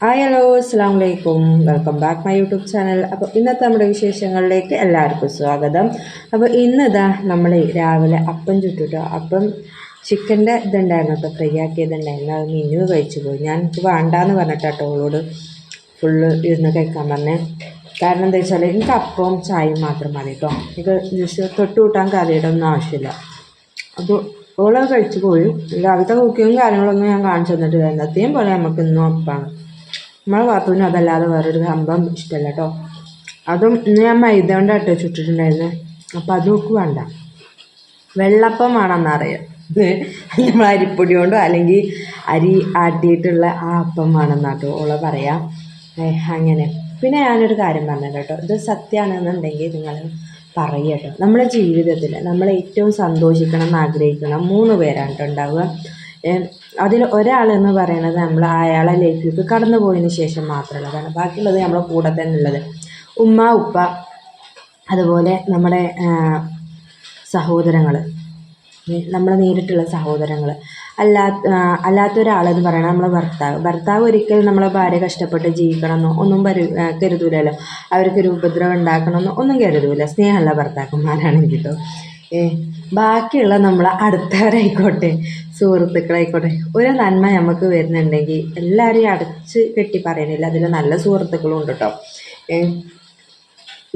Hi hello അസ്സാം വലൈക്കും welcome back my YouTube channel അപ്പോൾ ഇന്നത്തെ നമ്മുടെ വിശേഷങ്ങളിലേക്ക് എല്ലാവർക്കും സ്വാഗതം. അപ്പോൾ ഇന്നിതാ നമ്മൾ രാവിലെ അപ്പം ചുട്ടിട്ടോ അപ്പം ചിക്കന്റെ ഇതുണ്ടായിരുന്നു. അപ്പോൾ ഫ്രൈ ആക്കിയതുണ്ടായിരുന്നു. അത് മിന്നു കഴിച്ചു പോയി. ഞാൻ എനിക്ക് വേണ്ടാന്ന് പറഞ്ഞിട്ടാട്ടോ അവളോട് ഫുള്ള് ഇരുന്ന് കഴിക്കാൻ പറഞ്ഞേ. കാരണം എന്താ വെച്ചാൽ എനിക്ക് അപ്പവും ചായയും മാത്രം മതി കേട്ടോ എനിക്ക് ജസ്റ്റ് തൊട്ട് കൂട്ടാൻ കറിയുടെ ഒന്നും ആവശ്യമില്ല. അപ്പോൾ ഓളെ കഴിച്ചു പോയി. രാവിലത്തെ കുക്കിങ്ങും കാര്യങ്ങളൊന്നും ഞാൻ കാണിച്ചു തന്നിട്ടില്ല. എന്നത്തെയും പോലെ നമുക്ക് ഇന്നും ഒപ്പാണ് നമ്മളെ വാത്തുവിന് അതല്ലാതെ വേറൊരു സംഭവം ഇഷ്ടമല്ല കേട്ടോ അതും ഇന്ന് ഞാൻ മൈദ കൊണ്ടാട്ടോ ചുട്ടിട്ടുണ്ടായിരുന്നു അപ്പം അതൊക്കെ വേണ്ട. വെള്ളപ്പം വേണമെന്നറിയാം. നമ്മൾ അരിപ്പൊടി കൊണ്ടോ അല്ലെങ്കിൽ അരി ആട്ടിയിട്ടുള്ള ആ അപ്പം വേണമെന്നാട്ടോ ഓളെ പറയാം. അങ്ങനെ. പിന്നെ ഞാനൊരു കാര്യം പറഞ്ഞു കേട്ടോ ഇത് സത്യമാണെന്നുണ്ടെങ്കിൽ നിങ്ങൾ പറയുക കേട്ടോ നമ്മുടെ ജീവിതത്തിൽ നമ്മൾ ഏറ്റവും സന്തോഷിക്കണം എന്ന് ആഗ്രഹിക്കണം മൂന്ന് പേരാണ് കേട്ടോ ഉണ്ടാവുക. അതിൽ ഒരാളെന്ന് പറയുന്നത് നമ്മൾ അയാളെ ലൈഫിലേക്ക് കടന്നു പോയതിന് ശേഷം മാത്രമുള്ളതാണ് ബാക്കിയുള്ളത് നമ്മളെ കൂടെ തന്നെ ഉള്ളത്. ഉമ്മ ഉപ്പ അതുപോലെ നമ്മുടെ സഹോദരങ്ങൾ നമ്മൾ നേരിട്ടുള്ള സഹോദരങ്ങൾ അല്ലാത്ത അല്ലാത്ത ഒരാളെന്ന് നമ്മളെ ഭർത്താവ്. ഭർത്താവ് ഒരിക്കലും നമ്മളെ ഭാര്യ കഷ്ടപ്പെട്ട് ജീവിക്കണമെന്നോ ഒന്നും പരു കരുതൂലല്ലോ. അവർക്കൊരു ഉപദ്രവം ഉണ്ടാക്കണമെന്നോ ഒന്നും കരുതൂല. സ്നേഹമുള്ള ഭർത്താക്കന്മാരാണെങ്കിൽ കേട്ടോ ബാക്കിയുള്ള നമ്മൾ അടുത്തവരായിക്കോട്ടെ സുഹൃത്തുക്കളായിക്കോട്ടെ ഒരു നന്മ നമുക്ക് വരുന്നുണ്ടെങ്കിൽ എല്ലാവരെയും അടച്ച് കെട്ടി പറയണില്ല. അതിൽ നല്ല സുഹൃത്തുക്കളും ഉണ്ട് കേട്ടോ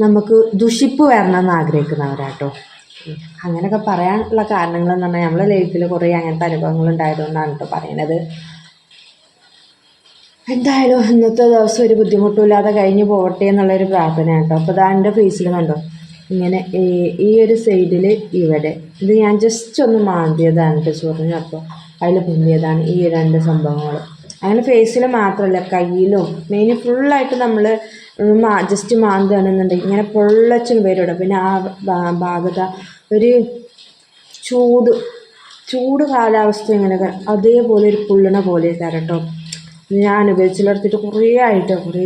നമുക്ക് ദുഷിപ്പ് വരണമെന്ന് ആഗ്രഹിക്കുന്നവരാട്ടോ. അങ്ങനെയൊക്കെ പറയാനുള്ള കാരണങ്ങൾ എന്ന് പറഞ്ഞാൽ നമ്മളെ ലൈഫിൽ കുറേ അങ്ങനത്തെ അനുഭവങ്ങൾ ഉണ്ടായതുകൊണ്ടാണ് കേട്ടോ പറയണത്. എന്തായാലും ഇന്നത്തെ ദിവസം ഒരു ബുദ്ധിമുട്ടുമില്ലാതെ കഴിഞ്ഞ് പോകട്ടെ എന്നുള്ളൊരു പ്രാർത്ഥന കേട്ടോ അപ്പോൾ ഇതാ എന്റെ ഫേസിൽ കണ്ടോ? ഇങ്ങനെ ഈ ഒരു സൈഡിൽ ഇവിടെ. ഇത് ഞാൻ ജസ്റ്റ് ഒന്ന് മാന്തിയതാണ് കേട്ടോ ചൊറിഞ്ഞു അപ്പോൾ അതിൽ പൊന്തിയതാണ് ഈ രണ്ട് സംഭവങ്ങൾ അങ്ങനെ ഫേസിൽ മാത്രമല്ല കയ്യിലും മെയിൻ ഫുള്ളായിട്ട് നമ്മൾ മാ ജസ്റ്റ് മാന്തുകയാണെന്നുണ്ടെങ്കിൽ ഇങ്ങനെ പൊള്ളച്ചും വരും പിന്നെ ആ ഭാഗത്ത് ഭാഗത ഒരു ചൂട് ചൂട് കാലാവസ്ഥ ഇങ്ങനെ അതേപോലെ ഒരു പുള്ളണ പോലെ തരട്ടോ. ഞാൻ അനുഭവിച്ചിലെടുത്തിട്ട് കുറേ ആയിട്ട് കുറേ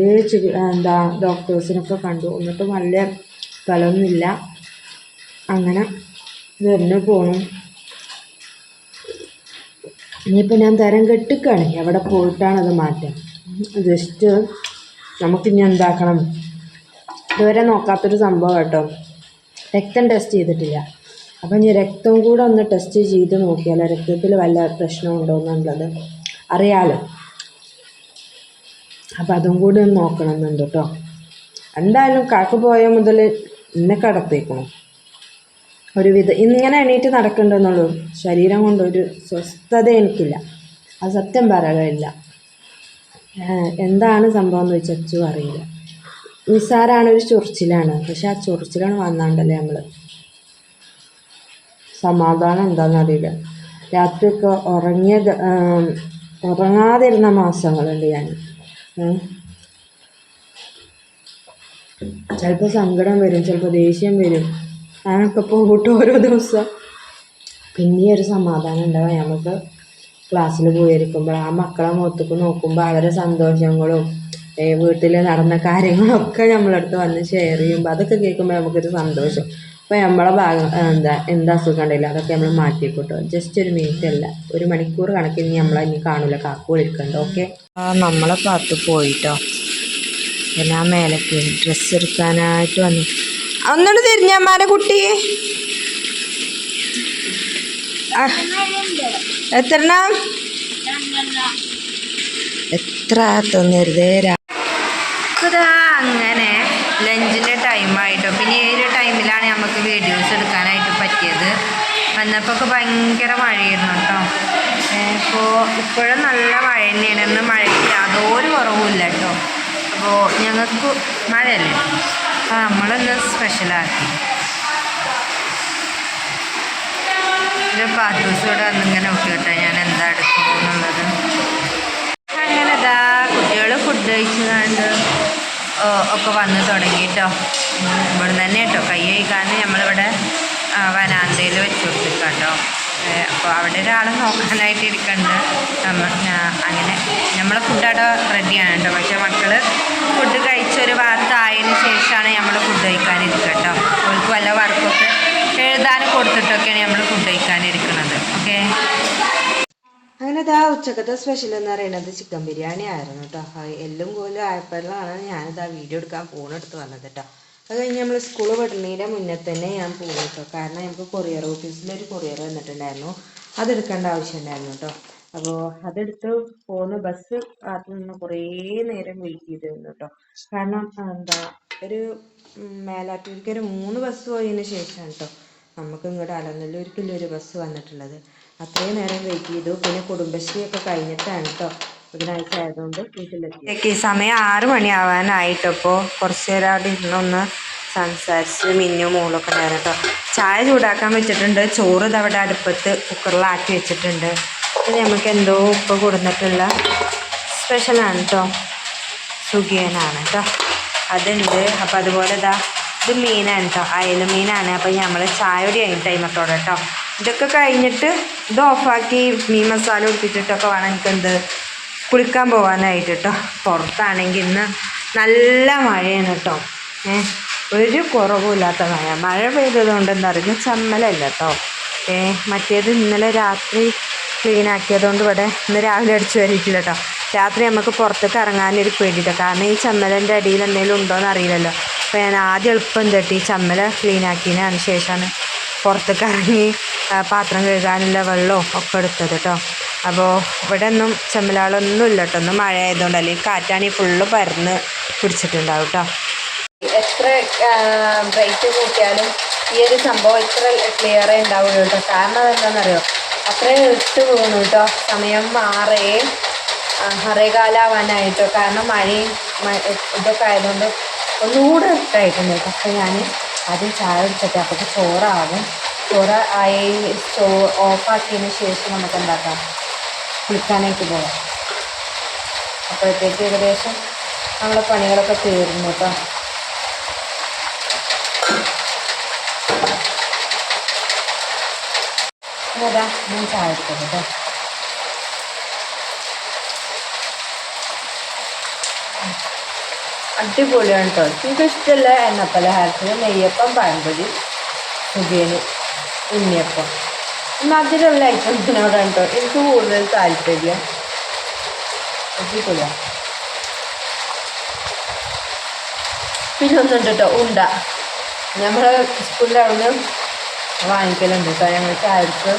എന്താ ഡോക്ടേഴ്സിനൊക്കെ കണ്ടു. എന്നിട്ട് വലിയ ഫലമൊന്നുമില്ല അങ്ങനെ വരുന്നു പോണു. ഇനിയിപ്പോൾ ഞാൻ തരം കെട്ടിക്കാണ്. എവിടെ പോയിട്ടാണ് അത് മാറ്റം ജസ്റ്റ് നമുക്കിനി എന്താക്കണം? ഇതുവരെ നോക്കാത്തൊരു സംഭവം കേട്ടോ. രക്തം ടെസ്റ്റ് ചെയ്തിട്ടില്ല. അപ്പം ഇനി രക്തം കൂടെ ഒന്ന് ടെസ്റ്റ് ചെയ്ത് നോക്കിയാലോ രക്തത്തിൽ വല്ല പ്രശ്നമുണ്ടോ എന്നുള്ളത് അറിയാലോ. അപ്പം അതും കൂടി ഒന്ന് നോക്കണം എന്നുണ്ട് കേട്ടോ. എന്തായാലും കാക്ക പോയ മുതൽ എന്നെ കടത്തേക്കണം. ഒരുവിധം ഇങ്ങനെ എണീറ്റ് നടക്കണ്ടെന്നുള്ളൂ. ശരീരം കൊണ്ട് ഒരു സ്വസ്ഥത എനിക്കില്ല. അത് സത്യം പറയുകയില്ല എന്താണ് സംഭവം എന്ന് വെച്ചാൽ അച്ചു അറിയില്ല. നിസ്സാരാണ് ഒരു ചൊറിച്ചിലാണ്. പക്ഷെ ആ ചൊറിച്ചിലാണ് വന്നാണ്ടല്ലേ നമ്മൾ സമാധാനം എന്താണെന്ന് അറിയില്ല. രാത്രിയൊക്കെ ഉറങ്ങിയ ഉറങ്ങാതിരുന്ന മാസങ്ങളുണ്ട് ഞാൻ. ചിലപ്പോൾ സങ്കടം വരും ചിലപ്പോൾ ദേഷ്യം വരും. അങ്ങനൊക്കെ പോകട്ടെ ഓരോ ദിവസം. പിന്നെ ഒരു സമാധാനം ഉണ്ടാവും. നമുക്ക് ക്ലാസ്സിൽ പോയിരിക്കുമ്പോൾ ആ മക്കളെ മുഖത്തേക്ക് നോക്കുമ്പോൾ അവരെ സന്തോഷങ്ങളും വീട്ടിൽ നടന്ന കാര്യങ്ങളൊക്കെ നമ്മളടുത്ത് വന്ന് ഷെയർ ചെയ്യുമ്പോൾ അതൊക്കെ കേൾക്കുമ്പോൾ നമുക്കൊരു സന്തോഷം. അപ്പോൾ നമ്മളെ ഭാഗം എന്താ എന്താ അസുഖം ഉണ്ടെങ്കിലും അതൊക്കെ നമ്മൾ മാറ്റിക്കോട്ടോ. ജസ്റ്റ് ഒരു മിനിറ്റ് അല്ല. ഒരു മണിക്കൂർ കണക്കിന് നമ്മളെ ഇനി കാണില്ല കാക്കു വിളിക്കണ്ട. ഓക്കെ നമ്മളെ കാത്തു പോയിട്ടോ. പിന്നെ മേലക്ക് ഡ്രസ്സ് എടുക്കാനായിട്ട് വന്നു. ഒന്നുകൊണ്ട് തിരിഞ്ഞമ്മാരെ കുട്ടി? എത്ര എത്ര തോന്നരുതേ ഇതാ അങ്ങനെ ലഞ്ചിന്റെ ടൈമായിട്ടോ. പിന്നെ ഈ ഒരു ടൈമിലാണ് നമുക്ക് വീഡിയോസ് എടുക്കാനായിട്ട് പറ്റിയത്. വന്നപ്പോൾ ഭയങ്കര മഴയായിരുന്നു കേട്ടോ. ഇപ്പോൾ ഇപ്പോഴും നല്ല മഴ തന്നെയാണ്. ഇന്ന് മഴയ്ക്ക് യാതൊരു കുറവുമില്ല കേട്ടോ. അപ്പോൾ ഞങ്ങൾക്ക് മഴയല്ലേ? അപ്പോൾ നമ്മളിന്ന് സ്പെഷ്യലാക്കി ഇത് ദിവസം ഇവിടെ വന്നിങ്ങനെ നോക്കി കേട്ടോ ഞാൻ എന്താ എടുക്കുന്നുള്ളത് അങ്ങനെ ഇതാ കുട്ടികൾ ഫുഡ് കഴിച്ചതാണ്ട് ഒക്കെ വന്ന് തുടങ്ങിയിട്ടോ ഇവിടെ ഇവിടെ തന്നെ കേട്ടോ കൈ കഴിക്കാൻ നമ്മളിവിടെ വനാന്തയിൽ വെച്ച് കൊടുത്തിരിക്കാം കേട്ടോ അപ്പോൾ അവിടെ ഒരാൾ നോക്കാനായിട്ട് ഇരിക്കുന്നുണ്ട് അങ്ങനെ നമ്മളെ ഫുഡ് അവിടെ റെഡിയാണ് കേട്ടോ പക്ഷേ മക്കൾ ഫുഡ് കഴിച്ചൊരു ഭാഗത്തായതിന് ശേഷമാണ് നമ്മൾ ഫുഡ് കഴിക്കാനിരിക്കുക കേട്ടോ അവർക്ക് വല്ല വർക്കൊക്കെ എഴുതാൻ കൊടുത്തിട്ടൊക്കെയാണ് നമ്മൾ ഫുഡ് കഴിക്കാനിരിക്കുന്നത് ഓക്കെ? അങ്ങനെ ഇതാ ഉച്ചക്കത്തെ സ്പെഷ്യൽ എന്ന് പറയുന്നത് ചിക്കൻ ബിരിയാണി ആയിരുന്നു കേട്ടോ എല്ലും കോലും ആയപ്പോഴാണ് ഞാനിതാ വീഡിയോ എടുക്കാൻ ഫോണെടുത്ത് വന്നത് കേട്ടോ അത് കഴിഞ്ഞ് നമ്മൾ സ്കൂൾ വിടുന്നതിന്റെ മുന്നേ തന്നെ ഞാൻ പോകും കേട്ടോ. കാരണം ഞങ്ങൾക്ക് കൊറിയർ ഓഫീസിലൊരു കൊറിയർ വന്നിട്ടുണ്ടായിരുന്നു. അതെടുക്കേണ്ട ആവശ്യമുണ്ടായിരുന്നു കേട്ടോ. അപ്പോൾ അതെടുത്ത് പോകുന്ന ബസ് കാത്തു നിന്ന് കുറേ നേരം വെയിറ്റ് ചെയ്തിരുന്നു കേട്ടോ. കാരണം എന്താ ഒരു മേലാറ്റൂർക്ക് ഒരു മൂന്ന് ബസ് പോയതിന് ശേഷമാണ് കേട്ടോ നമുക്ക് ഇങ്ങോട്ട് അലനല്ലൂർക്കുള്ള ഒരു ബസ് വന്നിട്ടുള്ളത്. അത്രയും നേരം വെയിറ്റ് ചെയ്തു. പിന്നെ കുടുംബശ്രീ ഒക്കെ കഴിഞ്ഞിട്ടാണ് കേട്ടോ ബുധനാഴ്ച ആയതുകൊണ്ട് വീട്ടിലെത്തി സമയം ആറ് മണിയാവാനായിട്ടപ്പോൾ കുറച്ച് നേരം അവിടെ ഇരുന്നൊന്ന് സംസാരിച്ച് മിന്നു മോളൊക്കെ ഉണ്ടായിരുന്നു കേട്ടോ. ചായ ചൂടാക്കാൻ വെച്ചിട്ടുണ്ട്. ചോറ് ഇതവിടെ അടുപ്പത്ത് കുക്കറിലാക്കി വെച്ചിട്ടുണ്ട്. ഇത് നമുക്ക് എന്തോ ഉപ്പ് കൊടുത്തിട്ടുള്ള സ്പെഷ്യലാണ് കേട്ടോ. സുഖിയനാണ് കേട്ടോ. അതുണ്ട്. അപ്പം അതുപോലെ ഇതാ ഇത് മീനാണ് കേട്ടോ. അയല മീനാണ്. അപ്പം നമ്മൾ ചായ ഒരു കഴിഞ്ഞ ടൈമത്തോടെ കേട്ടോ. ഇതൊക്കെ കഴിഞ്ഞിട്ട് ഇത് ഓഫാക്കി മീൻ മസാല ഉടുപ്പിച്ചിട്ടൊക്കെ വേണം. എനിക്ക് എന്ത് കുളിക്കാൻ പോകാനായിട്ട് കേട്ടോ പുറത്താണെങ്കിൽ ഇന്ന് നല്ല മഴയാണ് കേട്ടോ ഏ ഒരു കുറവുമില്ലാത്ത മഴ. മഴ പെയ്തതുകൊണ്ടെന്ന് അറിഞ്ഞ് ചമ്മലല്ല കേട്ടോ ഏ മറ്റേത് ഇന്നലെ രാത്രി ക്ലീൻ ആക്കിയതുകൊണ്ട് ഇവിടെ ഇന്ന് രാവിലെ അടിച്ചു വരിയിട്ടില്ല കേട്ടോ രാത്രി നമുക്ക് പുറത്തേക്ക് ഇറങ്ങാനൊരു പേടിയില്ല. കാരണം ഈ ചമ്മലിന്റെ അടിയിൽ എന്തെങ്കിലും ഉണ്ടോയെന്ന് അറിയില്ലല്ലോ. അപ്പോൾ ഞാൻ ആദ്യം എളുപ്പം തട്ടി ചമ്മല ക്ലീൻ ആക്കിയതിന് ശേഷമാണ് പുറത്തേക്ക് ഇറങ്ങി പാത്രം കഴുകാനുള്ള വെള്ളവും ഒക്കെ എടുത്തത് കേട്ടോ അപ്പോൾ ഇവിടെ ഒന്നും ചെമ്മലാളൊന്നും ഇല്ല കേട്ടോ ഒന്ന് മഴ ആയതുകൊണ്ട് അല്ലെങ്കിൽ കാറ്റാണെങ്കിൽ ഫുള്ള് പരന്ന് പിടിച്ചിട്ടുണ്ടാവും കേട്ടോ എത്ര ബ്രേക്ക് കൂട്ടിയാലും ഈ ഒരു സംഭവം ഇത്ര ക്ലിയറേ ഉണ്ടാവുള്ളൂ കേട്ടോ കാരണം എന്താണെന്നറിയോ അത്രയും ഇട്ട് പോകുന്നു കേട്ടോ സമയം ആറേ കാലാവാനായിട്ടോ കാരണം മഴയും ഇതൊക്കെ ആയതുകൊണ്ട് ഒന്നുകൂടെ ഇട്ടായിട്ടുണ്ട് അപ്പോൾ ഞാൻ ആദ്യം ചായ എടുത്തിട്ട് അപ്പോൾ ചോറാവും ചോറ് ആയി ചോ ഓഫാക്കിയതിന് ശേഷം നമുക്ക് എന്താക്കാം കുളിക്കാനായിട്ട് പോകാം അപ്പോഴത്തേക്ക് ഏകദേശം നമ്മളെ പണികളൊക്കെ തീർന്നു കേട്ടോ അതാ ഞാൻ ചായ കേട്ടോ അടിപൊളിയാണ് കേട്ടോ എനിക്ക് ഇഷ്ടമല്ല എണ്ണപ്പലഹാരത്തിന് നെയ്യപ്പം പഴംപൊരി സുഖേന് ഉണ്ണിയപ്പം. മധുരമുള്ള ഐറ്റംസിനോടാണ് കേട്ടോ എനിക്ക് കൂടുതൽ താല്പര്യം. അടിപൊളിയാണ് പിന്നെ ഒന്നുണ്ട് കേട്ടോ ഉണ്ട. നമ്മൾ സ്കൂളിൽ അവിടെ നിന്ന് വാങ്ങിക്കലുണ്ട് കേട്ടോ ഞങ്ങൾക്ക് ചായക്ക്